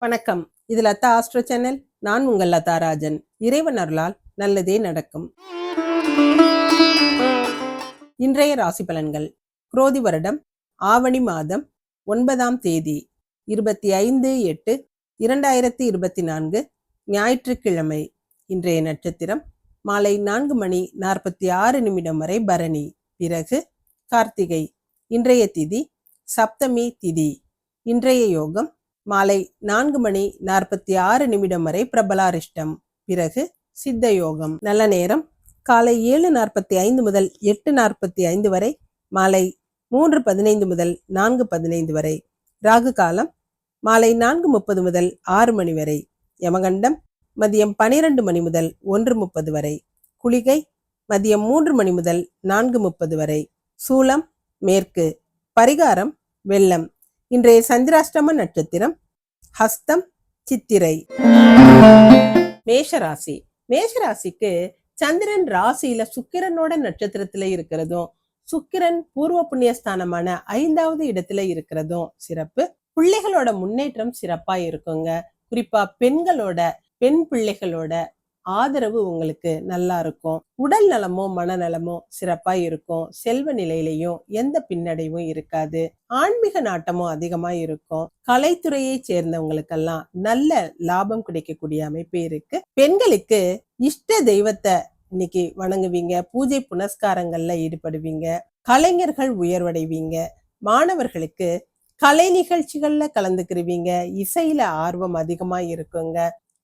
வணக்கம். இது Latha astro channel. நான் உங்கள் லதா ராஜன். இறைவன் அருளால் நல்லதே நடக்கும். இன்றைய ராசி பலன்கள். குரோதி வருடம் ஆவணி மாதம் ஒன்பதாம் தேதி இருபத்தி ஐந்து எட்டு இரண்டாயிரத்தி இருபத்தி நான்கு ஞாயிற்றுக்கிழமை. இன்றைய நட்சத்திரம் மாலை நான்கு மணி நாற்பத்தி ஆறு நிமிடம் வரை பரணி. பிறகு கார்த்திகை. இன்றைய திதி சப்தமி திதி. இன்றைய யோகம் மாலை நான்கு மணி நாற்பத்தி ஆறு நிமிடம் வரை பிரபலாரிஷ்டம். பிறகு சித்த யோகம் நல்ல நேரம். காலை ஏழு நாற்பத்தி ஐந்து முதல் எட்டு நாற்பத்தி ஐந்து வரை மாலை மூன்று பதினைந்து முதல் நான்கு பதினைந்து வரை ராகு காலம் மாலை நான்கு முப்பது முதல் ஆறு மணி வரை யமகண்டம் மதியம் பனிரெண்டு மணி முதல் ஒன்று முப்பது வரை குளிகை மதியம் மூன்று மணி முதல் நான்கு முப்பது வரை சூலம் மேற்கு பரிகாரம் வெள்ளம் இன்றைய சந்திராஷ்டம நட்சத்திரம் ஹஸ்தம் சித்திரை. மேஷராசி. மேஷராசிக்கு சந்திரன் ராசியில சுக்கிரனோட நட்சத்திரத்துல இருக்கிறதும் சுக்கிரன் பூர்வ புண்ணியஸ்தானமான ஐந்தாவது இடத்துல இருக்கிறதும் சிறப்பு. பிள்ளைகளோட முன்னேற்றம் சிறப்பா இருக்குங்க. குறிப்பா பெண்களோட பெண் பிள்ளைகளோட ஆதரவு உங்களுக்கு நல்லா இருக்கும். உடல் நலமோ மனநலமோ சிறப்பா இருக்கும். செல்வ நிலையிலையும் எந்த பின்னடைவும் இருக்காது. ஆன்மீக நாட்டமும் அதிகமா இருக்கும். கலைத்துறையை சேர்ந்தவங்களுக்கெல்லாம் நல்ல லாபம் கிடைக்கக்கூடிய அமைப்பு இருக்கு. பெண்களுக்கு இஷ்ட தெய்வத்தை இன்னைக்கு வணங்குவீங்க. பூஜை புனஸ்காரங்கள்ல ஈடுபடுவீங்க. கலைஞர்கள் உயர்வடைவீங்க. மாணவர்களுக்கு கலை நிகழ்ச்சிகள்ல கலந்துக்கிருவீங்க. இசையில ஆர்வம் அதிகமா இருக்குங்க.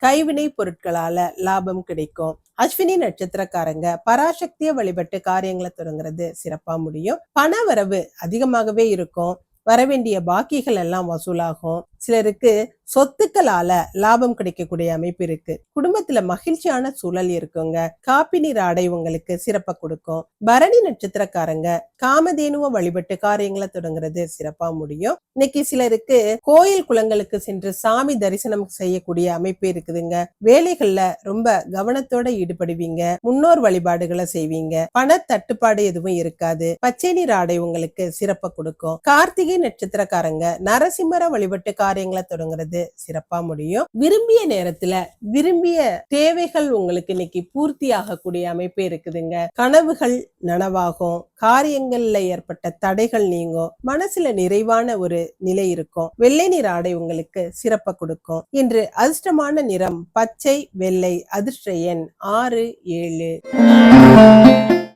கைவினை பொருட்களால லாபம் கிடைக்கும். அஸ்வினி நட்சத்திரக்காரங்க பராசக்திய வழிபட்டு காரியங்களை தொடங்குறது சிறப்பா முடியும். பண வரவு அதிகமாகவே இருக்கும். வரவேண்டிய பாக்கிகள் எல்லாம் வசூலாகும். சிலருக்கு சொத்துக்களால லாபம் கிடைக்கக்கூடிய அமைப்பு இருக்கு. குடும்பத்துல மகிழ்ச்சியான சூழல் இருக்குங்க. காப்பி நீர் ஆடை உங்களுக்கு சிறப்பை கொடுக்கும். பரணி நட்சத்திரக்காரங்க காமதேனுவ வழிபட்டு காரியங்களை தொடங்குறது சிறப்பா முடியும். இன்னைக்கு சிலருக்கு கோயில் குளங்களுக்கு சென்று சாமி தரிசனம் செய்யக்கூடிய அமைப்பு இருக்குதுங்க. வேலைகள்ல ரொம்ப கவனத்தோட ஈடுபடுவீங்க. முன்னோர் வழிபாடுகளை செய்வீங்க. பண தட்டுப்பாடு எதுவும் இருக்காது. பச்சை நீர் ஆடை உங்களுக்கு சிறப்பை கொடுக்கும். கார்த்திகை நட்சத்திரக்காரங்க நரசிம்மர வழிபட்டு காரியங்களை தொடங்குறது சிறப்பா முடியும். விரும்பிய நேரத்துல விரும்பிய தேவைகள் உங்களுக்கு இன்னைக்கு பூர்த்தி ஆகக்கூடிய அமைப்பு இருக்குதுங்க. கனவுகள் நனவாகும். காரியங்கள்ல ஏற்பட்ட தடைகள் நீங்கும். மனசுல நிறைவான ஒரு நிலை இருக்கும். வெள்ளை நிற ஆடை உங்களுக்கு சிறப்ப கொடுக்கும். இன்று அதிர்ஷ்டமான நிறம் பச்சை வெள்ளை அதிர்ஷ்ட எண் ஆறு ஏழு.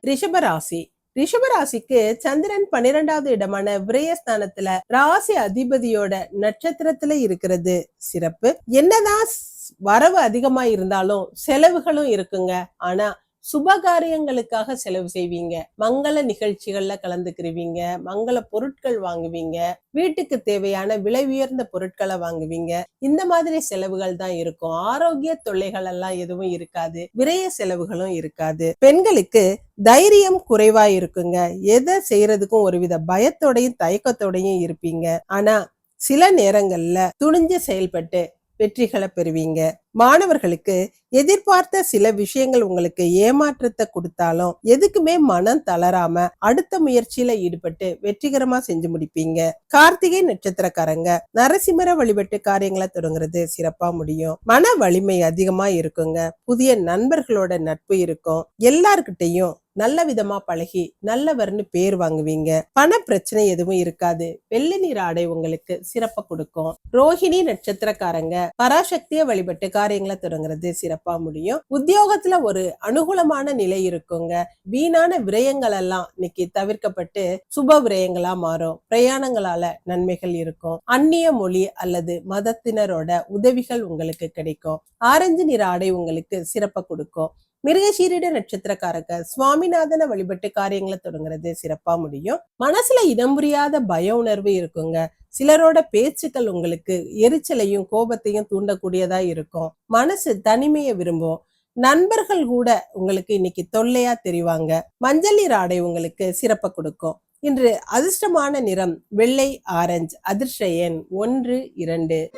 ரிஷபராசி ரிஷபராசிக்கு சந்திரன் பன்னிரெண்டாவது இடமான விரயஸ்தானத்துல ராசி அதிபதியோட நட்சத்திரத்துல இருக்கிறது. சிறப்பு. என்னதான் வரவு அதிகமா இருந்தாலும் செலவுகளும் இருக்குங்க. ஆனா சுபகாரியங்களுக்காக செலவு செய்வீங்க. மங்கள நிகழ்ச்சிகள்ல கலந்துக்கிருவீங்க. மங்கள பொருட்கள் வாங்குவீங்க. வீட்டுக்கு தேவையான விலை உயர்ந்த பொருட்களை வாங்குவீங்க. இந்த மாதிரி செலவுகள் தான் இருக்கும். ஆரோக்கிய தொல்லைகள் எல்லாம் எதுவும் இருக்காது. விரைய செலவுகளும் இருக்காது. பெண்களுக்கு தைரியம் குறைவா இருக்குங்க. எதை செய்யறதுக்கும் ஒருவித பயத்தோடையும் தயக்கத்தோடையும் இருப்பீங்க. ஆனா சில நேரங்கள்ல துணிஞ்சு செயல்பட்டு வெற்றிகளை பெறுவீங்க. மாணவர்களுக்கு எதிர்பார்த்த சில விஷயங்கள் உங்களுக்கு ஏமாற்றத்தை கொடுத்தாலும் எதுக்குமே மனம் தளராம அடுத்த முயற்சியில ஈடுபட்டு வெற்றிகரமா செஞ்சு முடிப்பீங்க. கார்த்திகை நட்சத்திரக்காரங்க நரசிம்மர வழிபட்டு காரியங்களை தொடங்குறது சிறப்பா முடியும். மன வலிமை அதிகமா இருக்குங்க. புதிய நண்பர்களோட நட்பு இருக்கும். எல்லார்கிட்டையும் நல்ல விதமா பழகி நல்லவர்னு பேர் வாங்குவீங்க. பண பிரச்சனை எதுவும் இருக்காது. வெள்ளை நீர் ஆடை உங்களுக்கு சிறப்பை கொடுக்கும். ரோஹிணி நட்சத்திரக்காரங்க பராசக்திய வழிபட்டு காரியங்களை தொடங்குறது சிறப்பா முடியும். உத்தியோகத்துல ஒரு அனுகூலமான நிலை இருக்குங்க. வீணான விரயங்கள் எல்லாம் இன்னைக்கு தவிர்க்கப்பட்டு சுப விரயங்களா மாறும். பிரயாணங்களால நன்மைகள் இருக்கும். அந்நிய மொழி அல்லது மதத்தினரோட உதவிகள் உங்களுக்கு கிடைக்கும். ஆரஞ்சு நிற ஆடை உங்களுக்கு சிறப்பை கொடுக்கும். மிருகசீரிட நட்சத்திரக்காரங்க சுவாமிநாதனை வழிபட்டு காரியங்களை தொடங்குறது சிறப்பா முடியும். மனசுல இனம் புரியாத பய உணர்வு இருக்குங்க. சிலரோட பேச்சுக்கள் உங்களுக்கு எரிச்சலையும் கோபத்தையும் தூண்டக்கூடியதா இருக்கும். மனசு தனிமையை விரும்பும். நண்பர்கள் கூட உங்களுக்கு இன்னைக்கு தொல்லையா தெரிவாங்க. மஞ்சள் நீர் ஆடை உங்களுக்கு சிறப்பை கொடுக்கும். இன்று அதிர்ஷ்டமான நிறம் வெள்ளை ஆரஞ்சு அதிர்ஷ்ட எண் ஒன்று இரண்டு.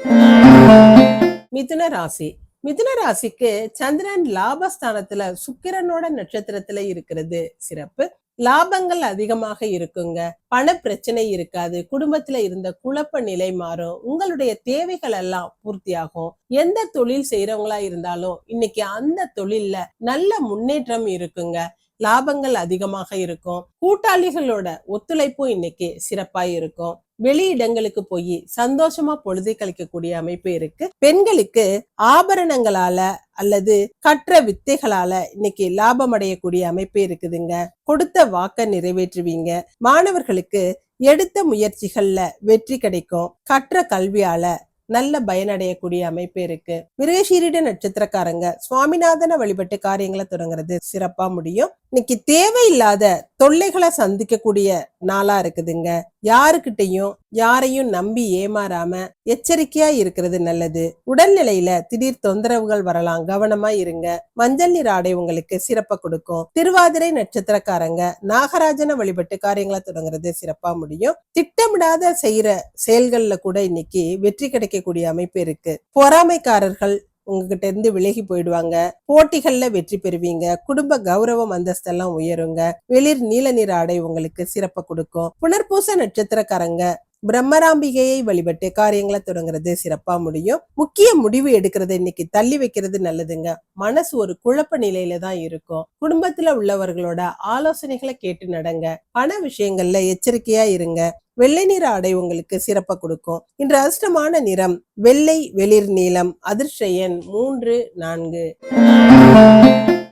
மிதுன ராசி. மிதுன ராசிக்கு சந்திரன் லாபஸ்தானத்துல சுக்கிரனோட நட்சத்திரத்துல இருக்கிறது. சிறப்பு. லாபங்கள் அதிகமாக இருக்குங்க. பண பிரச்சனை இருக்காது. குடும்பத்துல இருந்த குழப்ப நிலை மாறும். உங்களுடைய தேவைகள் எல்லாம் பூர்த்தியாகும். எந்த தொழில் செய்யறவங்களா இருந்தாலும் இன்னைக்கு அந்த தொழில்ல நல்ல முன்னேற்றம் இருக்குங்க. லாபங்கள் அதிகமாக இருக்கும். கூட்டாளிகளோட ஒத்துழைப்பும் இன்னைக்கு சிறப்பா இருக்கும். வெளியிடங்களுக்கு போய் சந்தோஷமா பொழுதை கழிக்கக்கூடிய அமைப்பு இருக்கு. பெண்களுக்கு ஆபரணங்களால அல்லது கற்ற வித்தைகளால இன்னைக்கு லாபம் அடையக்கூடிய அமைப்பு இருக்குதுங்க. கொடுத்த வாக்க நிறைவேற்றுவீங்க. மாணவர்களுக்கு எடுத்த முயற்சிகள்ல வெற்றி கிடைக்கும். கற்ற கல்வியால நல்ல பயனடையக்கூடிய அமைப்பு இருக்கு. மிருகசீரிட நட்சத்திரக்காரங்க சுவாமிநாதனை வழிபட்டு காரியங்களை தொடங்குறது சிறப்பா முடியும். இன்னைக்கு தேவையில்லாத தொல்லைகளை சந்திக்கக்கூடிய நாளா இருக்குதுங்க. யாருக்கிட்டையும் யாரையும் நம்பி ஏமாறாம எச்சரிக்கையா இருக்கிறது நல்லது. உடல்நிலையில திடீர் தொந்தரவுகள் வரலாம். கவனமா இருங்க. மஞ்சள் நீர் ஆடை உங்களுக்கு சிறப்பா கொடுக்கும். திருவாதிரை நட்சத்திரக்காரங்க நாகராஜனை வழிபட்டு காரியங்களை தொடங்குறது சிறப்பா முடியும். திட்டமிடாத செய்யற செயல்கள்ல கூட இன்னைக்கு வெற்றி கிடைக்கக்கூடிய அமைப்பு இருக்கு. பொறாமைக்காரர்கள் உங்ககிட்ட இருந்து விலகி போயிடுவாங்க. போட்டிகள்ல வெற்றி பெறுவீங்க. குடும்ப கௌரவம் அந்தஸ்தெல்லாம் உயருங்க. வெளிர் நீல நிற ஆடை உங்களுக்கு சிறப்பை கொடுக்கும். புனர்பூச நட்சத்திரக்காரங்க பிரம்மராம்பிகையை வழிபட்டு காரியங்களை தொடங்குறது சிறப்பா முடியும். முக்கிய முடிவு எடுக்கிறத இன்னைக்கு தள்ளி வைக்கிறது நல்லதுங்க. மனசு ஒரு குழப்ப நிலையில தான் இருக்கும். குடும்பத்துல உள்ளவர்களோட ஆலோசனைகளை கேட்டு நடங்க. பண விஷயங்கள்ல எச்சரிக்கையா இருங்க. வெள்ளை நிற ஆடை உங்களுக்கு சிறப்ப கொடுக்கும். இன்று அதிர்ஷ்டமான நிறம் வெள்ளை வெளிர் நீளம் அதிர்ஷ்ட எண் மூன்று நான்கு.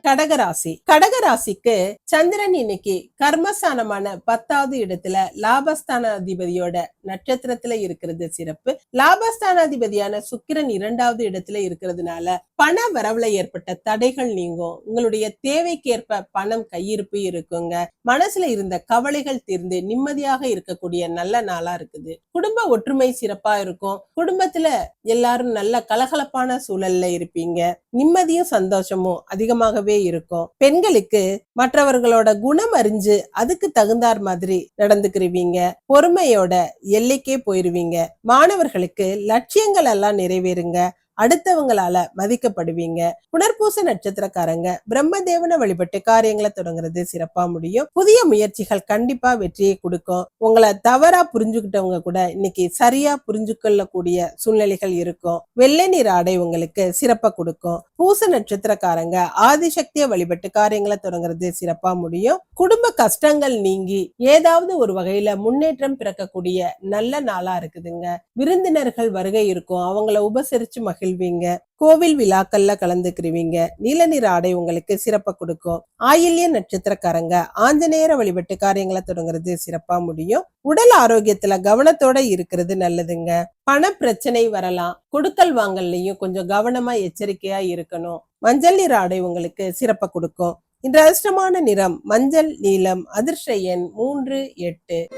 கடகராசி. கடகராசிக்கு சந்திரன் இன்னைக்கு கர்மஸ்தானமான பத்தாவது இடத்துல லாபஸ்தான அதிபதியோட நட்சத்திரத்துல இருக்கிறது சிறப்பு. லாபஸ்தானாதிபதியான சுக்கிரன் இரண்டாவது இடத்துல இருக்கிறதுனால பண வரவுல ஏற்பட்ட தடைகள் நீங்கும். உங்களுடைய தேவைக்கேற்ப பணம் கையிருப்பு இருக்குங்க. மனசுல இருந்த கவலைகள் தீர்ந்து நிம்மதியாக இருக்கக்கூடிய நல்ல நாளா இருக்குது. குடும்ப ஒற்றுமை சிறப்பா இருக்கும். குடும்பத்துல எல்லாரும் நல்ல கலகலப்பான சூழல்ல இருப்பீங்க. நிம்மதியும் சந்தோஷமும் அதிகமாகவே இருக்கும். பெண்களுக்கு மற்றவர்களோட குணம் அறிஞ்சு அதுக்கு தகுந்தார் மாதிரி நடந்துக்கிருவீங்க. பொறுமையோட எல்லைக்கே போயிருவீங்க. மாணவர்களுக்கு லட்சியங்கள் எல்லாம் நிறைவேறுங்க. அடுத்தவங்களால மதிக்கப்படுவீங்க. புனர்பூச நட்சத்திரக்காரங்க பிரம்மதேவனை வழிபட்டு காரியங்களை தொடங்குறது சிறப்பா முடியும். புதிய முயற்சிகள் கண்டிப்பா வெற்றியை கொடுக்கும். உங்களை தவறா புரிஞ்சுக்கிட்டவங்க கூட இன்னைக்கு சரியா புரிஞ்சுக்கொள்ளக்கூடிய சூழ்நிலைகள் இருக்கும். வெள்ளை நீர் ஆடை உங்களுக்கு சிறப்பா கொடுக்கும். பூச நட்சத்திரக்காரங்க ஆதிசக்தியை வழிபட்டு காரியங்களை தொடங்குறது சிறப்பா முடியும். குடும்ப கஷ்டங்கள் நீங்கி ஏதாவது ஒரு வகையில முன்னேற்றம் பிறக்கக்கூடிய நல்ல நாளா இருக்குதுங்க. விருந்தினர்கள் வருகை இருக்கும். அவங்கள உபசரிச்சு மகிழ்வீங்க கோவில் விழாக்கள்ல கலந்துக்கிருவீங்க நீல நிற ஆடை உங்களுக்கு சிறப்பை கொடுக்கும். ஆயில்ய நட்சத்திரக்காரங்க ஆஞ்சநேயர வழிபட்டு காரியங்களை தொடங்குறது சிறப்பா முடியும். உடல் ஆரோக்கியத்துல கவனத்தோட இருக்கிறது நல்லதுங்க. பண பிரச்சனை வரலாம். கொடுக்கல் வாங்கல்லையும் கொஞ்சம் கவனமா எச்சரிக்கையா இருக்கணும். மஞ்சள் நிற ஆடை உங்களுக்கு சிறப்பை கொடுக்கும். இன்று அதிர்ஷ்டமான நிறம் மஞ்சள் நீலம் அதிர்ஷ்ட எண் மூன்று எட்டு.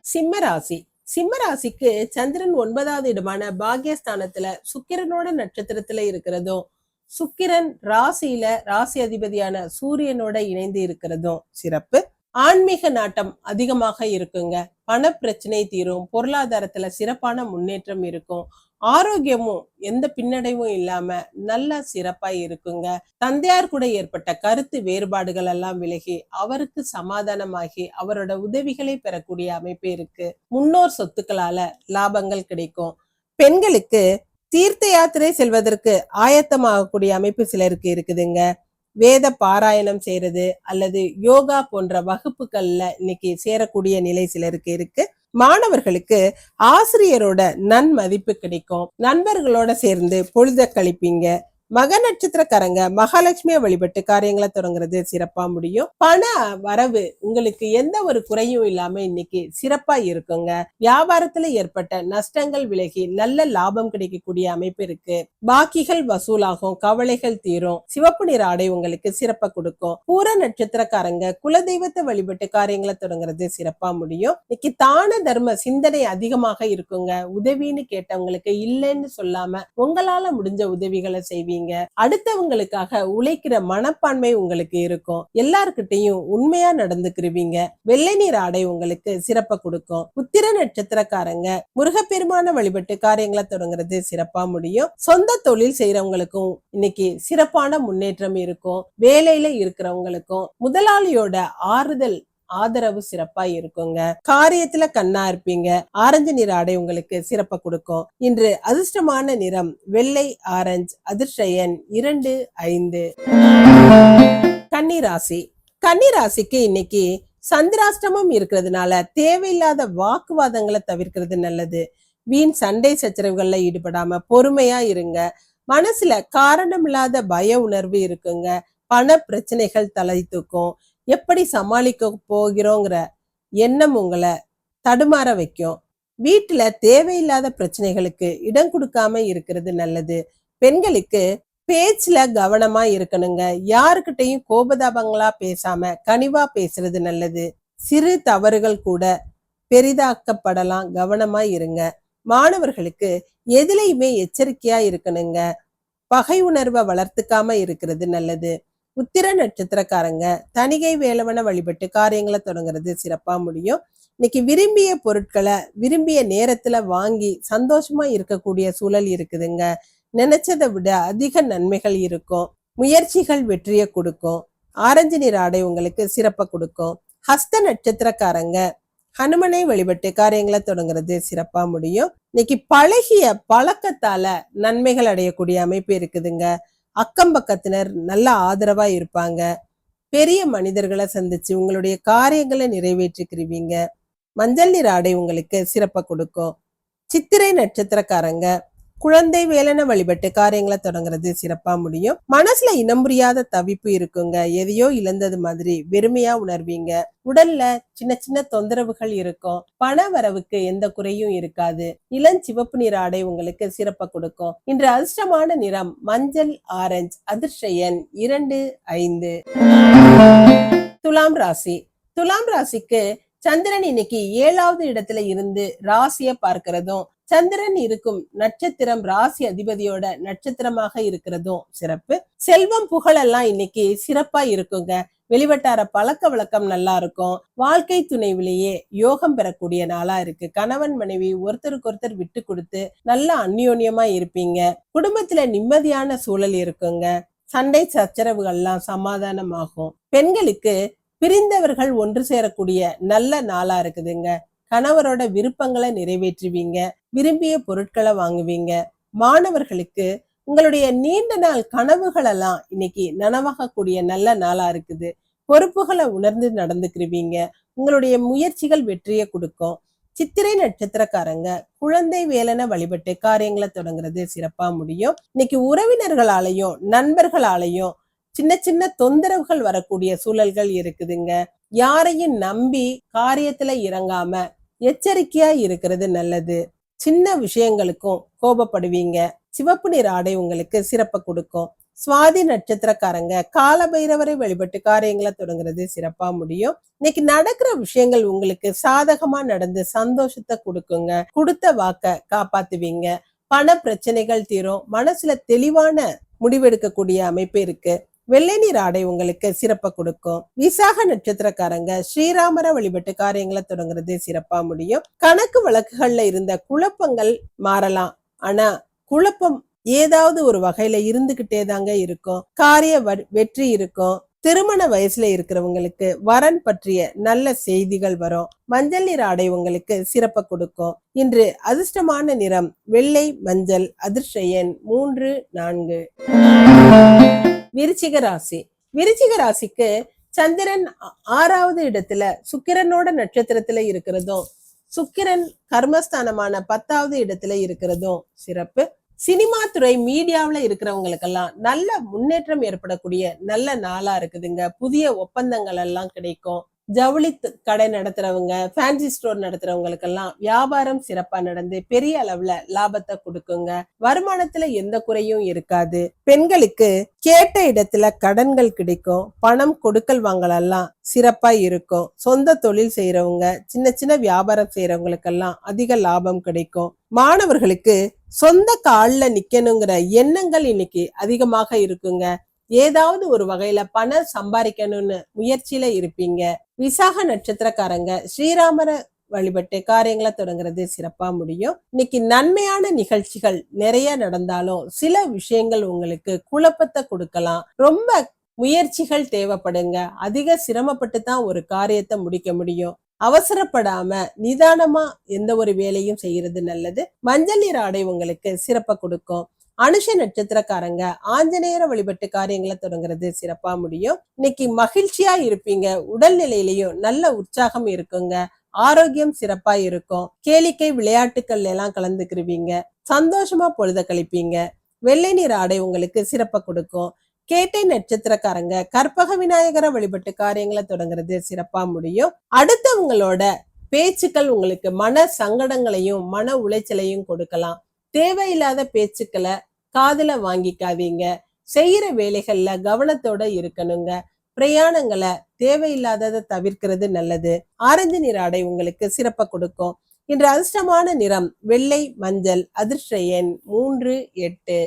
சிம்ம ராசி. சிம்மராசிக்கு சந்திரன் ஒன்பதாவது இடமான பாக்யஸ்தானத்துல சுக்கிரனோட நட்சத்திரத்துல இருக்கிறதும் சுக்கிரன் ராசியில ராசி அதிபதியான சூரியனோட இணைந்து இருக்கிறதும் சிறப்பு. ஆன்மீக நாட்டம் அதிகமாக இருக்குங்க. பண பிரச்சனை தீரும். பொருளாதாரத்துல சிறப்பான முன்னேற்றம் இருக்கும். ஆரோக்கியமும் எந்த பின்னடைவும் இல்லாம நல்லா சிறப்பா இருக்குங்க. தந்தையார் கூட ஏற்பட்ட கருத்து வேறுபாடுகள் எல்லாம் விலகி அவருக்கு சமாதானமாகி அவரோட உதவிகளை பெறக்கூடிய அமைப்பு இருக்கு. முன்னோர் சொத்துக்களால லாபங்கள் கிடைக்கும். பெண்களுக்கு தீர்த்த யாத்திரை செல்வதற்கு ஆயத்தமாகக்கூடிய அமைப்பு சிலருக்கு இருக்குதுங்க. வேத பாராயணம் செய்யறது அல்லது யோகா போன்ற வகுப்புகள்ல இன்னைக்கு சேரக்கூடிய நிலை சிலருக்கு இருக்கு. மாணவர்களுக்கு ஆசிரியரோட நன்மதிப்பு கிடைக்கும். நண்பர்களோட சேர்ந்து பொழுத கழிப்பீங்க. மக நட்சத்திரக்காரங்க மகாலட்சுமியை வழிபட்டு காரியங்களை தொடங்குறது சிறப்பா முடியும். பண வரவு உங்களுக்கு எந்த ஒரு குறையும் இல்லாம இன்னைக்கு சிறப்பா இருக்குங்க. வியாபாரத்துல ஏற்பட்ட நஷ்டங்கள் விலகி நல்ல லாபம் கிடைக்கக்கூடிய அமைப்பு இருக்கு. பாக்கிகள் வசூலாகும் கவலைகள் தீரும் சிவப்பு நிற ஆடை உங்களுக்கு சிறப்பா கொடுக்கும். பூர நட்சத்திரக்காரங்க குலதெய்வத்தை வழிபட்டு காரியங்களை தொடங்குறது சிறப்பா முடியும். இன்னைக்கு தான தர்ம சிந்தனை அதிகமாக இருக்குங்க. உதவின்னு கேட்டவங்களுக்கு இல்லைன்னு சொல்லாம உங்களால முடிஞ்ச உதவிகளை செய்வீங்க. செய்வீங்க அடுத்தவங்களுக்காக உழைக்கிற மனப்பான்மை உங்களுக்கு இருக்கும். எல்லாருக்கிட்டையும் உண்மையா நடந்துக்கிருவீங்க. வெள்ளை நீர் ஆடை உங்களுக்கு சிறப்பை கொடுக்கும். உத்திர நட்சத்திரக்காரங்க முருகப்பெருமான வழிபட்டு காரியங்களை தொடங்குறது சிறப்பா முடியும். சொந்த தொழில் செய்யறவங்களுக்கும் இன்னைக்கு சிறப்பான முன்னேற்றம் இருக்கும். வேலையில இருக்கிறவங்களுக்கும் முதலாளியோட ஆறுதல் ஆதரவு சிறப்பா இருக்குங்க. காரியத்துல கண்ணா இருப்பீங்க. ஆரஞ்சு நிற ஆடை உங்களுக்கு சிறப்ப கொடுக்கும். இன்று அதிர்ஷ்டமான நிறம் வெள்ளை ஆரஞ்சு அதிர்ஷயன் இரண்டு ஐந்து. கன்னிராசி. கன்னிராசிக்கு இன்னைக்கு சந்திராஷ்டமம் இருக்கிறதுனால தேவையில்லாத வாக்குவாதங்களை தவிர்க்கிறது நல்லது. வீண் சண்டை சச்சரவுகள்ல ஈடுபடாம பொறுமையா இருங்க. மனசுல காரணமில்லாத பய உணர்வு இருக்குங்க. பண பிரச்சனைகள் தலை தூக்கும். எப்படி சமாளிக்க போகிறோங்கிற எண்ணம் உங்களை தடுமாற வைக்கும். வீட்டுல தேவையில்லாத பிரச்சனைகளுக்கு இடம் கொடுக்காம இருக்கிறது நல்லது. பெண்களுக்கு பேச்சுல கவனமா இருக்கணுங்க. யாருக்கிட்டையும் கோபதாபங்களா பேசாம கனிவா பேசுறது நல்லது. சிறு தவறுகள் கூட பெரிதாக்கப்படலாம். கவனமா இருங்க. மாணவர்களுக்கு எதுலையுமே எச்சரிக்கையா இருக்கணுங்க. பகை உணர்வை வளர்த்துக்காம இருக்கிறது நல்லது. உத்திர நட்சத்திரக்காரங்க தணிகை வேலவன வழிபட்டு காரியங்களை தொடங்குறது சிறப்பாக முடியும். இன்னைக்கு விரும்பிய பொருட்களை விரும்பிய நேரத்துல வாங்கி சந்தோஷமா இருக்கக்கூடிய சூழல் இருக்குதுங்க. நினைச்சதை விட அதிக நன்மைகள் இருக்கும். முயற்சிகள் வெற்றியை கொடுக்கும். ஆரஞ்சு நிற ஆடை உங்களுக்கு சிறப்பை கொடுக்கும். ஹஸ்த நட்சத்திரக்காரங்க ஹனுமனை வழிபட்டு காரியங்களை தொடங்குறது சிறப்பா முடியும். இன்னைக்கு பழகிய பழக்கத்தால நன்மைகள் அடையக்கூடிய அமைப்பு இருக்குதுங்க. அக்கம் பக்கத்தினர் நல்ல ஆதரவா இருப்பாங்க. பெரிய மனிதர்களை சந்திச்சு உங்களுடைய காரியங்களை நிறைவேற்றிக்கிறீங்க மஞ்சள் நீர் ஆடை உங்களுக்கு சிறப்பை கொடுக்கும். சித்திரை நட்சத்திரக்காரங்க குழந்தை வேலனை வழிபட்டு காரியங்களை தொடங்குறது சிறப்பா முடியும். மனசுல இனம் புரியாத தவிப்பு இருக்குங்க. எதையோ இழந்தது மாதிரி வெறுமையா உணர்வீங்க. உடல்ல சின்ன சின்ன தொந்தரவுகள் இருக்கும். பண வரவுக்கு எந்த குறையும் இருக்காது. இளஞ்சிவப்பு நிற ஆடை உங்களுக்கு சிறப்பை கொடுக்கும். இன்று அதிர்ஷ்டமான நிறம் மஞ்சள் ஆரஞ்சு அதிர்ஷ்ட எண் இரண்டு ஐந்து. துலாம் ராசி. துலாம் ராசிக்கு சந்திரன் இன்னைக்கு ஏழாவது இடத்துல இருந்து ராசிய பார்க்கிறதும் சந்திரன் இருக்கும் நட்சத்திரம் ராசி அதிபதியோட நட்சத்திரமாக இருக்கிறதும் சிறப்பு. செல்வம் புகழெல்லாம் இன்னைக்கு சிறப்பா இருக்குங்க. வெளிவட்டார பழக்க வழக்கம் நல்லா இருக்கும். வாழ்க்கை துணைவிலேயே யோகம் பெறக்கூடிய நாளா இருக்கு. கணவன் மனைவி ஒருத்தருக்கு ஒருத்தர் விட்டு கொடுத்து நல்லா அந்யோன்யமா இருப்பீங்க. குடும்பத்துல நிம்மதியான சூழல் இருக்குங்க. சண்டை சச்சரவுகள்லாம் சமாதானமாகும். பெண்களுக்கு பிரிந்தவர்கள் ஒன்று சேரக்கூடிய நல்ல நாளா இருக்குதுங்க. கணவரோட விருப்பங்களை நிறைவேற்றுவீங்க விரும்பிய பொருட்களை வாங்குவீங்க. மாணவர்களுக்கு உங்களுடைய நீண்ட நாள் கனவுகளெல்லாம் இன்னைக்கு நனவாகக்கூடிய நல்ல நாளா இருக்குது. பொறுப்புகளை உணர்ந்து நடந்துக்கிருவீங்க. உங்களுடைய முயற்சிகள் வெற்றியை கொடுக்கும். சித்திரை நட்சத்திரக்காரங்க குழந்தை வேலனை வழிபட்டு காரியங்களை தொடங்குறது சிறப்பா முடியும். இன்னைக்கு உறவினர்களாலையும் நண்பர்களாலையும் சின்ன சின்ன தொந்தரவுகள் வரக்கூடிய சூழல்கள் இருக்குதுங்க. யாரையும் நம்பி காரியத்துல இறங்காம எச்சரிக்கையா இருக்கிறது நல்லது. சின்ன விஷயங்களுக்கும் கோபப்படுவீங்க. சிவப்பு நிற ஆடை உங்களுக்கு சிறப்பை கொடுக்கும். சுவாதி நட்சத்திரக்காரங்க காலபைரவரை வழிபட்டு காரியங்களை தொடங்குறது சிறப்பா முடியும். இன்னைக்கு நடக்கிற விஷயங்கள் உங்களுக்கு சாதகமா நடந்து சந்தோஷத்தை கொடுக்குங்க. கொடுத்த வாக்க காப்பாத்துவீங்க. பண பிரச்சனைகள் தீரும். மனசுல தெளிவான முடிவெடுக்கக்கூடிய அமைப்பு இருக்கு. வெள்ளை நீர் ஆடை உங்களுக்கு சிறப்பை கொடுக்கும். விசாக நட்சத்திரக்காரங்க ஸ்ரீராமரை வழிபட்டு காரியங்களை தொடங்குறது சிறப்பா முடியும். கணக்கு வழக்குகள்ல இருந்த குழப்பங்கள் மாறலாம். ஆனா குழப்பம் ஏதாவது ஒரு வகையில இருந்துகிட்டே தாங்க இருக்கும். காரிய வெற்றி இருக்கும். திருமண வயசுல இருக்கிறவங்களுக்கு வரன் பற்றிய நல்ல செய்திகள் வரும். மஞ்சள் நிற ஆடை உங்களுக்கு சிறப்ப கொடுக்கும். இன்று அதிர்ஷ்டமான நிறம் வெள்ளை மஞ்சள் அதிர்ஷ்ட எண் மூன்று நான்கு. விருச்சிக ராசி. விருச்சிக ராசிக்கு சந்திரன் ஆறாவது இடத்துல சுக்கிரனோட நட்சத்திரத்துல இருக்கிறதும் சுக்கிரன் கர்மஸ்தானமான பத்தாவது இடத்துல இருக்கிறதும் சிறப்பு. சினிமா துறை மீடியாவுல இருக்கிறவங்களுக்கெல்லாம் நல்ல முன்னேற்றம் ஏற்படக்கூடிய நல்ல நாளா இருக்குதுங்க. புதிய ஒப்பந்தங்கள் எல்லாம் கிடைக்கும். ஜவுளி கடை நடத்துறவங்க ஃபேன்சி ஸ்டோர் நடத்துறவங்களுக்கெல்லாம் வியாபாரம் சிறப்பா நடந்து பெரிய அளவுல லாபத்தை கொடுக்குங்க. வருமானத்துல எந்த குறையும் இருக்காது. பெண்களுக்கு கேட்ட இடத்துல கடன்கள் கிடைக்கும் பணம் கொடுக்கல் வாங்கலெல்லாம் சிறப்பா இருக்கும். சொந்த தொழில் செய்யறவங்க சின்ன சின்ன வியாபாரம் செய்யறவங்களுக்கெல்லாம் அதிக லாபம் கிடைக்கும். மாணவர்களுக்கு சொந்த கால்ல நிக்கணுங்கிற எண்ணங்கள் இன்னைக்கு அதிகமாக இருக்குங்க. ஏதாவது ஒரு வகையில பணம் சம்பாதிக்கணும்னு முயற்சியில இருப்பீங்க. விசாக நட்சத்திரக்காரங்க ஸ்ரீராமர வழிபட்டு காரியங்களை தொடங்குறது சிறப்பா முடியும். இன்னைக்கு நன்மையான நிகழ்ச்சிகள் நிறைய நடந்தாலும் சில விஷயங்கள் உங்களுக்கு குழப்பத்தை கொடுக்கலாம். ரொம்ப முயற்சிகள் தேவைப்படுங்க. அதிக சிரமப்பட்டு தான் ஒரு காரியத்தை முடிக்க முடியும். அவசரப்படாம நிதானமா எந்த ஒரு வேலையும் செய்யறது நல்லது. மஞ்சள் நீர் ஆடை உங்களுக்கு சிறப்பை கொடுக்கும். அனுஷ நட்சத்திரக்காரங்க ஆஞ்சநேயரை வழிபட்டு காரியங்களை தொடங்குறது சிறப்பா முடியும். இன்னைக்கு மகிழ்ச்சியா இருப்பீங்க. உடல்நிலையிலையும் நல்ல உற்சாகம் இருக்குங்க. ஆரோக்கியம் சிறப்பா இருக்கும். கேளிக்கை விளையாட்டுக்கள் எல்லாம் கலந்துக்கிருவீங்க. சந்தோஷமா பொழுத கழிப்பீங்க. வெள்ளை நீர் ஆடை உங்களுக்கு சிறப்பை கொடுக்கும். கேட்டை நட்சத்திரக்காரங்க கற்பக விநாயகரை வழிபட்டு காரியங்களை தொடங்குறது சிறப்பா முடியும். அடுத்தவங்களோட பேச்சுக்கள் உங்களுக்கு மன சங்கடங்களையும் மன உளைச்சலையும் கொடுக்கலாம். தேவையில்லாத பேச்சுக்களை காதல வாங்கிக்காதீங்க. செய்யற வேலைகள்ல கவனத்தோட இருக்கணுங்க. பிரயாணங்களை தேவையில்லாததை தவிர்க்கிறது நல்லது. ஆரஞ்சு நிற ஆடை உங்களுக்கு சிறப்பை கொடுக்கும். இன்று அதிர்ஷ்டமான நிறம் வெள்ளை மஞ்சள் அதிர்ஷ்ட எண் மூன்று எட்டு.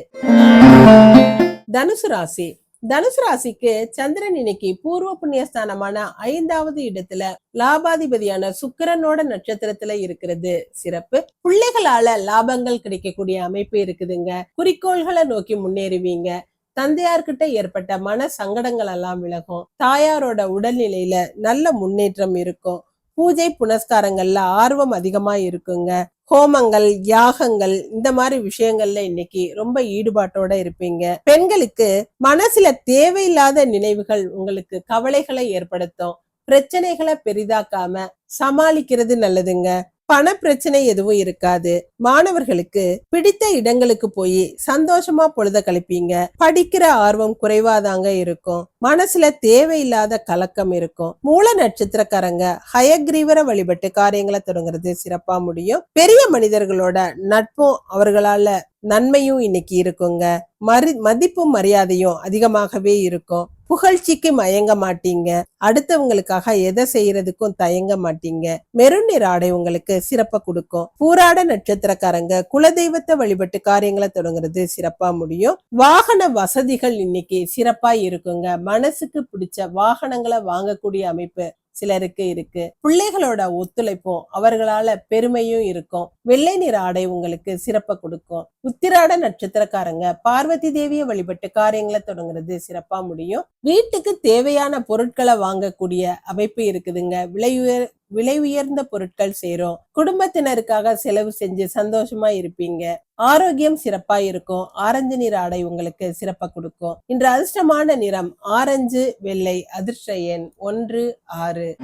தனுசு ராசி. தனுசு ராசிக்கு சந்திரன் இன்னைக்கு பூர்வ புண்ணியஸ்தானமான ஐந்தாவது இடத்துல லாபாதிபதியான சுக்கிரனோட நட்சத்திரத்துல இருக்கிறது. சிறப்பு. பிள்ளைகளால லாபங்கள் கிடைக்கக்கூடிய அமைப்பு இருக்குதுங்க. குறிக்கோள்களை நோக்கி முன்னேறுவீங்க. தந்தையார்கிட்ட ஏற்பட்ட மன சங்கடங்கள் எல்லாம் விலகும். தாயாரோட உடல்நிலையில நல்ல முன்னேற்றம் இருக்கும். பூஜை புனஸ்காரங்கள்ல ஆர்வம் அதிகமா இருக்குங்க. ஹோமங்கள் யாகங்கள் இந்த மாதிரி விஷயங்கள்ல இன்னைக்கு ரொம்ப ஈடுபாட்டோட இருப்பீங்க. பெண்களுக்கு மனசுல தேவையில்லாத நினைவுகள் உங்களுக்கு கவலைகளை ஏற்படுத்தும். பிரச்சனைகளை பெரிதாக்காம சமாளிக்கிறது நல்லதுங்க. பண பிரச்சனை எதுவும் இருக்காது. மாணவர்களுக்கு பிடித்த இடங்களுக்கு போய் சந்தோஷமா பொழுத கழிப்பீங்க. படிக்கிற ஆர்வம் குறைவாதாங்க இருக்கும். மனசுல தேவையில்லாத கலக்கம் இருக்கும். மூல நட்சத்திரக்காரங்க ஹயக்ரீவரை வழிபட்டு காரியங்களை தொடங்குறது சிறப்பா முடியும். பெரிய மனிதர்களோட நட்பும் அவர்களால நன்மையும் இன்னைக்கு இருக்குங்க. மறு மதிப்பும் மரியாதையும் அதிகமாகவே இருக்கும். புகழ்ச்சிக்கு மயங்க மாட்டீங்க. அடுத்தவங்களுக்காக எதை செய்யறதுக்கும் தயங்க மாட்டீங்க. மெருன் நிற ஆடை உங்களுக்கு சிறப்பை கொடுக்கும். பூராட நட்சத்திரக்காரங்க குலதெய்வத்தை வழிபட்டு காரியங்களை தொடங்குறது சிறப்பா முடியும். வாகன வசதிகள் இன்னைக்கு சிறப்பா இருக்குங்க. மனசுக்கு பிடிச்ச வாகனங்களை வாங்கக்கூடிய அமைப்பு சிலருக்கு இருக்கு. பிள்ளைகளோட ஒத்துழைப்பும் அவர்களால பெருமையும் இருக்கும். வெள்ளை நிற ஆடை உங்களுக்கு சிறப்பை கொடுக்கும். உத்திராட நட்சத்திரக்காரங்க பார்வதி தேவியை வழிபட்டு காரியங்களை தொடங்குறது சிறப்பா முடியும். வீட்டுக்கு தேவையான பொருட்களை வாங்கக்கூடிய அமைப்பு இருக்குதுங்க. விலை உயர் விலை உயர்ந்த பொருட்கள் சேரும். குடும்பத்தினருக்காக செலவு செஞ்சு சந்தோஷமா இருப்பீங்க. ஆரோக்கியம் சிறப்பா இருக்கும். ஆரஞ்சு நிற ஆடை உங்களுக்கு சிறப்பா கொடுக்கும். இன்று அதிர்ஷ்டமான நிறம் ஆரஞ்சு வெள்ளை அதிர்ஷ்ட எண் ஒன்று ஆறு.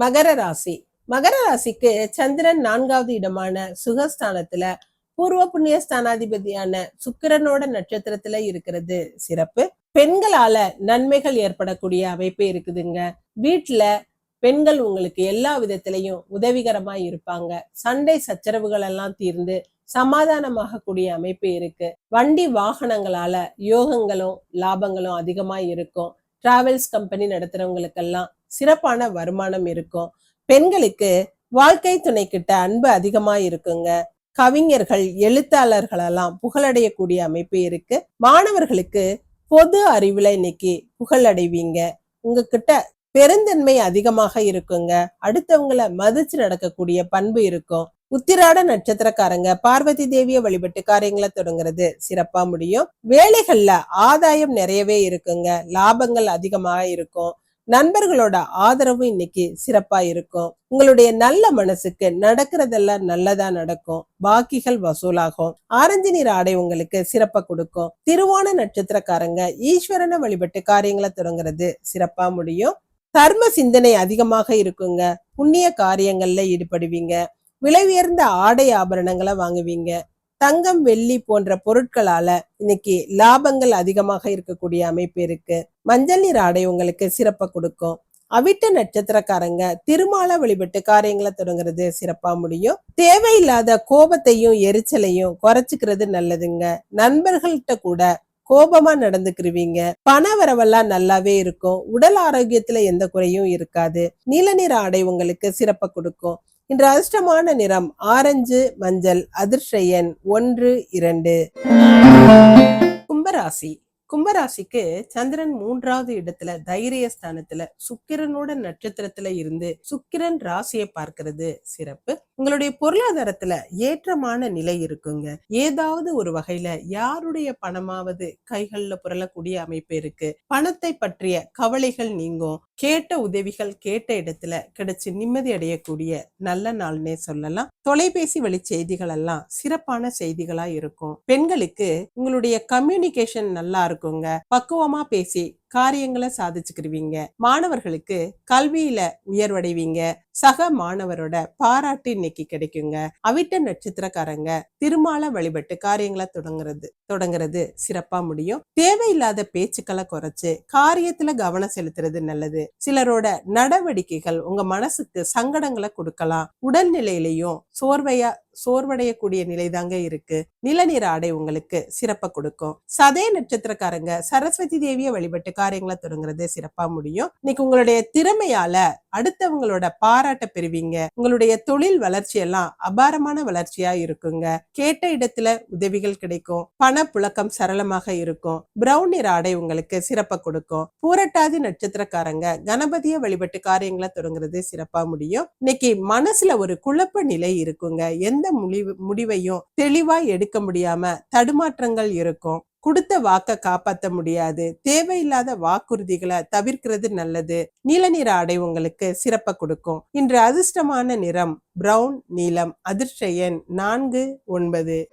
மகர ராசி. மகர ராசிக்கு சந்திரன் நான்காவது இடமான சுகஸ்தானத்துல பூர்வ புண்ணிய ஸ்தானாதிபதியான சுக்கிரனோட நட்சத்திரத்துல இருக்கிறது சிறப்பு. பெண்களால நன்மைகள் ஏற்படக்கூடிய அமைப்பு இருக்குதுங்க. வீட்டுல பெண்கள் உங்களுக்கு எல்லா விதத்திலையும் உதவிகரமா இருப்பாங்க. சண்டை சச்சரவுகள் எல்லாம் தீர்ந்து சமாதானமாக கூடிய அமைப்பு இருக்கு. வண்டி வாகனங்களால யோகங்களும் லாபங்களும் அதிகமா இருக்கும். டிராவல்ஸ் கம்பெனி நடத்துறவங்களுக்கெல்லாம் சிறப்பான வருமானம் இருக்கும். பெண்களுக்கு வாழ்க்கை துணை கிட்ட அன்பு அதிகமா இருக்குங்க. கவிஞர்கள் எழுத்தாளர்களெல்லாம் புகழடையக்கூடிய அமைப்பு இருக்கு. மாணவர்களுக்கு பொது அறிவுல இன்னைக்கு புகழடைவீங்க. உங்ககிட்ட பெருந்தன்மை அதிகமாக இருக்குங்க. அடுத்தவங்கள மதிச்சு நடக்கக்கூடிய பண்பு இருக்கும். உத்திராட நட்சத்திரக்காரங்க பார்வதி தேவியை வழிபட்டு காரியங்களை தொடங்குறது சிறப்பா முடியும். வேலைகள்ல ஆதாயம் நிறையவே இருக்குங்க. லாபங்கள் அதிகமாக இருக்கும். நண்பர்களோட ஆதரவும் இன்னைக்கு சிறப்பா இருக்கும். உங்களுடைய நல்ல மனசுக்கு நடக்கிறதெல்லாம் நல்லதா நடக்கும். பாக்கிகள் வசூலாகும். ஆரஞ்சு நீர் ஆடை உங்களுக்கு சிறப்பா கொடுக்கும். திருவோண நட்சத்திரக்காரங்க ஈஸ்வரனை வழிபட்டு காரியங்களை தொடங்குறது சிறப்பா முடியும். தர்ம சிந்தனை அதிகமாக இருக்குங்க. புண்ணிய காரியங்கள்ல ஈடுபடுவீங்க. விலை உயர்ந்த ஆடை ஆபரணங்களை வாங்குவீங்க. தங்கம் வெள்ளி போன்ற பொருட்களால இன்னைக்கு லாபங்கள் அதிகமாக இருக்கக்கூடிய அமைப்பு இருக்கு. மஞ்சள் நீர் ஆடை உங்களுக்கு சிறப்பை கொடுக்கும். அவிட்ட நட்சத்திரக்காரங்க திருமால வழிபட்டு காரியங்களை தொடங்குறது சிறப்பா முடியும். தேவையில்லாத கோபத்தையும் எரிச்சலையும் குறைச்சிக்கிறது நல்லதுங்க. நண்பர்கள்ட்ட கூட கோபமா நடந்துக்கிருவீங்க. பண வரவெல்லாம் நல்லாவே இருக்கும். உடல் ஆரோக்கியத்துல எந்த குறையும் இருக்காது. நீல நிற ஆடை உங்களுக்கு சிறப்ப கொடுக்கும். இன்று அதிர்ஷ்டமான நிறம் ஆரஞ்சு மஞ்சள் அதிர்ஷயன் ஒன்று இரண்டு. கும்பராசி. கும்பராசிக்கு சந்திரன் மூன்றாவது இடத்துல தைரிய ஸ்தானத்துல சுக்கிரனோட நட்சத்திரத்துல இருந்து சுக்கிரன் ராசியை பார்க்கிறது சிறப்பு. உங்களுடைய பொருளாதாரத்துல ஏற்றமான நிலை இருக்குங்க. ஏதாவது ஒரு வகையில யாருடைய பணமாவது கைகள்ல புரளக்கூடிய அமைப்பு இருக்கு. பணத்தை பற்றிய கவலைகள் நீங்கும். கேட்ட உதவிகள் கேட்ட இடத்துல கிடைச்சு நிம்மதி அடையக்கூடிய நல்ல நாள்னே சொல்லலாம். தொலைபேசி வழி செய்திகள் எல்லாம் சிறப்பான செய்திகளா இருக்கும். பெண்களுக்கு உங்களுடைய கம்யூனிகேஷன் நல்லா இருக்கும். இருக்குங்க பக்குவமா பேசி காரியங்களை சாதிச்சுக்கிருவீங்க. மாணவர்களுக்கு கல்வியில உயர்வடைவீங்க. சக மாணவரோட பாராட்டு இன்னைக்கு கிடைக்குங்க. அவிட்ட நட்சத்திரக்காரங்க திருமால வழிபட்டு காரியங்களை தொடங்குறது தொடங்குறது சிறப்பா முடியும். தேவையில்லாத பேச்சுக்களை குறைச்சு காரியத்துல கவனம் செலுத்துறது நல்லது. சிலரோட நடவடிக்கைகள் உங்க மனசுக்கு சங்கடங்களை கொடுக்கலாம். உடல்நிலையிலையும் சோர்வையா சோர்வடையக்கூடிய நிலைதாங்க இருக்கு. நிலநீர் ஆடை உங்களுக்கு சிறப்பை கொடுக்கும். சதய நட்சத்திரக்காரங்க சரஸ்வதி தேவியை வழிபட்டு காரியங்களை தொடங்குறது சிறப்பா முடியும். இன்னைக்கு உங்களுடைய திறமையால அடுத்தவங்களோட பாராட்ட பெறுவீங்க. உங்களுடைய தொழில் வளர்ச்சி எல்லாம் அபாரமான வளர்ச்சியா இருக்குங்க. கேட்ட இடத்துல உதவிகள் கிடைக்கும். பண புழக்கம் சரளமாக இருக்கும். பிரவுன் நிற ஆடை உங்களுக்கு சிறப்பா கொடுக்கும். பூரட்டாதி நட்சத்திரக்காரங்க கணபதியை வழிபட்டு காரியங்களை தொடங்குறது சிறப்பா முடியும். இன்னைக்கு மனசுல ஒரு குழப்ப நிலை இருக்குங்க. எந்த முடிவு முடிவையும் தெளிவா எடுக்க முடியாம தடுமாற்றங்கள் இருக்கும். கொடுத்த வாக்க காப்பாத்த முடியாது. தேவையில்லாத வாக்குறுதிகளை தவிர்க்கிறது நல்லது. நீல நிற ஆடை உங்களுக்கு சிறப்ப கொடுக்கும். இன்று அதிர்ஷ்டமான நிறம் பிரவுன் நீலம் அதிர்ஷ்ட எண் நான்கு ஒன்பது.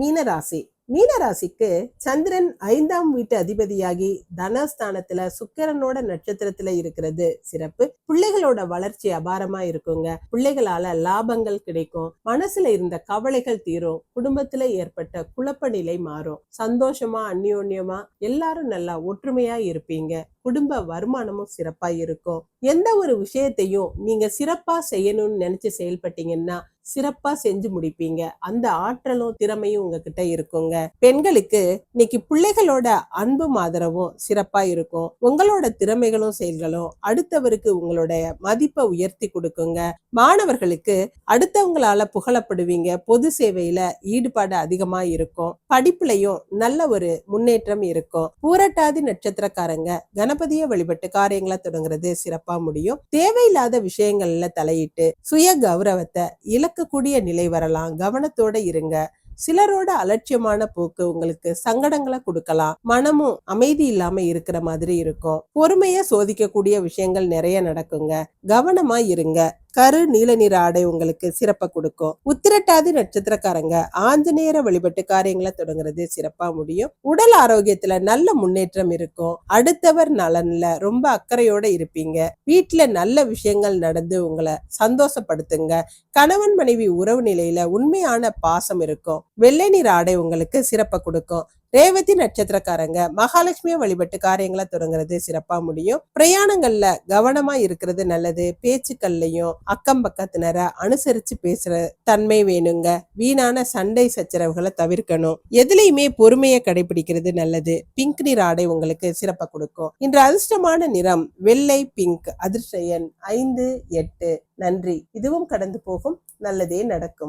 மீனராசி. மீனராசிக்கு சந்திரன் ஐந்தாம் வீட்டு அதிபதியாகி தனஸ்தானத்துல சுக்கிரனோட நட்சத்திரத்துல இருக்கிறது. சிறப்பு. பிள்ளைகளோட வளர்ச்சி அபாரமா இருக்குங்க. பிள்ளைகளால லாபங்கள் கிடைக்கும். மனசுல இருந்த கவலைகள் தீரும். குடும்பத்துல ஏற்பட்ட குழப்ப நிலை மாறும். சந்தோஷமா அந்யோன்யமா எல்லாரும் நல்லா ஒற்றுமையா இருப்பீங்க. குடும்ப வருமானமும் சிறப்பா இருக்கும். எந்த ஒரு விஷயத்தையும் நீங்க சிறப்பா செய்யணும்னு நினைச்சு செயல்பட்டீங்கன்னா சிறப்பா செஞ்சு முடிப்பீங்க. அந்த ஆற்றலும் திறமையும் உங்ககிட்ட இருக்குங்க. பெண்களுக்கு இன்னைக்கு பிள்ளைகளோட அன்பும் ஆதரவும் சிறப்பா இருக்கும். உங்களோட திறமைகளும் செயல்களும் அடுத்தவருக்கு உங்களோட மதிப்பை உயர்த்தி கொடுக்குங்க. மாணவர்களுக்கு அடுத்தவங்களால புகழப்படுவீங்க. பொது சேவையில ஈடுபாடு அதிகமா இருக்கும். படிப்புலையும் நல்ல ஒரு முன்னேற்றம் இருக்கும். பூரட்டாதி நட்சத்திரக்காரங்க கணபதியை வழிபட்டு காரியங்களை தொடங்குறது சிறப்பா முடியும். தேவையில்லாத விஷயங்கள்ல தலையிட்டு சுய கௌரவத்தை இழக்கக்கூடிய நிலை வரலாம். கவனத்தோட இருங்க. சிலரோட அலட்சியமான போக்கு உங்களுக்கு சங்கடங்களை கொடுக்கலாம். மனமும் அமைதி இல்லாம இருக்கிற மாதிரி இருக்கும். பொறுமைய சோதிக்கக்கூடிய விஷயங்கள் நிறைய நடக்குங்க. கவனமா இருங்க. கரு நீல நிற ஆடை உங்களுக்கு சிறப்பை கொடுக்கும். உத்திரட்டாதி நட்சத்திரக்காரங்க ஆஞ்சநேயர வழிபட்டு காரியங்களை தொடங்குறது சிறப்பா முடியும். உடல் ஆரோக்கியத்துல நல்ல முன்னேற்றம் இருக்கும். அடுத்தவர் நலன்ல ரொம்ப அக்கறையோட இருப்பீங்க. வீட்டுல நல்ல விஷயங்கள் நடந்து உங்களை சந்தோஷப்படுத்துங்க. கணவன் மனைவி உறவு நிலையில உண்மையான பாசம் இருக்கும். வெள்ளை நிற ஆடை உங்களுக்கு சிறப்பை கொடுக்கும். ரேவதி நட்சத்திரக்காரங்க. மகாலட்சுமியை வழிபட்டு காரியங்களை தொடங்குறது சிறப்பா முடியும். பிரயாணங்கள்ல கவனமா இருக்கிறது நல்லது. பேச்சுக்கள்லையும் அக்கம் பக்கத்தினரை அனுசரிச்சு பேசுற தன்மை வேணுங்க. வீணான சண்டை சச்சரவுகளை தவிர்க்கணும். எதுலையுமே பொறுமையை கடைபிடிக்கிறது நல்லது. பிங்க் நிற ஆடை உங்களுக்கு சிறப்பா கொடுக்கும். இன்று அதிர்ஷ்டமான நிறம் வெள்ளை பிங்க் அதிர்ஷ்ட எண் ஐந்து எட்டு. நன்றி. இதுவும் கடந்து போகும். நல்லதே நடக்கும்.